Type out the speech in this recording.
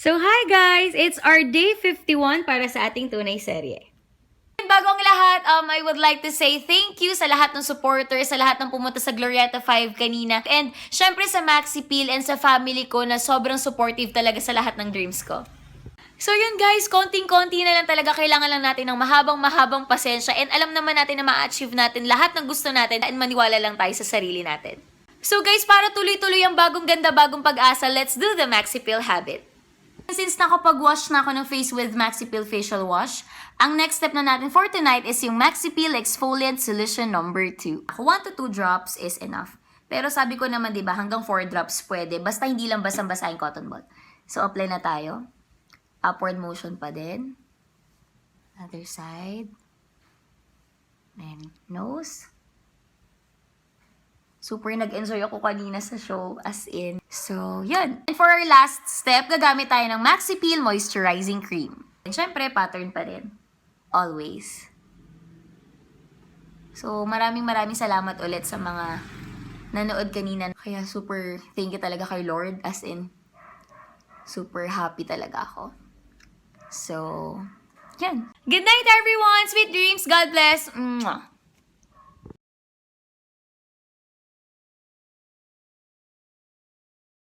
So hi guys! It's our day 51 para sa ating tunay serye. Bago ang lahat, um, I would like to say thank you sa lahat ng supporters, sa lahat ng pumunta sa Glorieta 5 kanina. And syempre sa Maxi Peel and sa family ko na sobrang supportive talaga sa lahat ng dreams ko. So yun guys, konting-konti na lang talaga kailangan lang natin ng mahabang-mahabang pasensya and alam naman natin na ma-achieve natin lahat ng gusto natin and maniwala lang tayo sa sarili natin. So guys, para tuloy-tuloy ang bagong ganda, bagong pag-asa, let's do the Maxi Peel habit. Since nakapag-wash na ako ng face with Maxi Peel Facial Wash, ang next step na natin for tonight is yung Maxi Peel Exfoliant Solution number 2. 1 to 2 drops is enough. Pero sabi ko naman, di ba, hanggang 4 drops pwede. Basta hindi lang basang-basa yung cotton ball. So, apply na tayo. Upward motion pa din. Other side. Then, nose. Super nag-enjoy ako kanina sa show, as in. So, yun. And for our last step, gagamit tayo ng Maxi Peel Moisturizing Cream. And syempre, pattern pa rin. Always. So, maraming maraming salamat ulit sa mga nanood kanina. Kaya super thank you talaga kay Lord. As in, super happy talaga ako. So, yan. Good night, everyone! Sweet dreams! God bless! Mwah!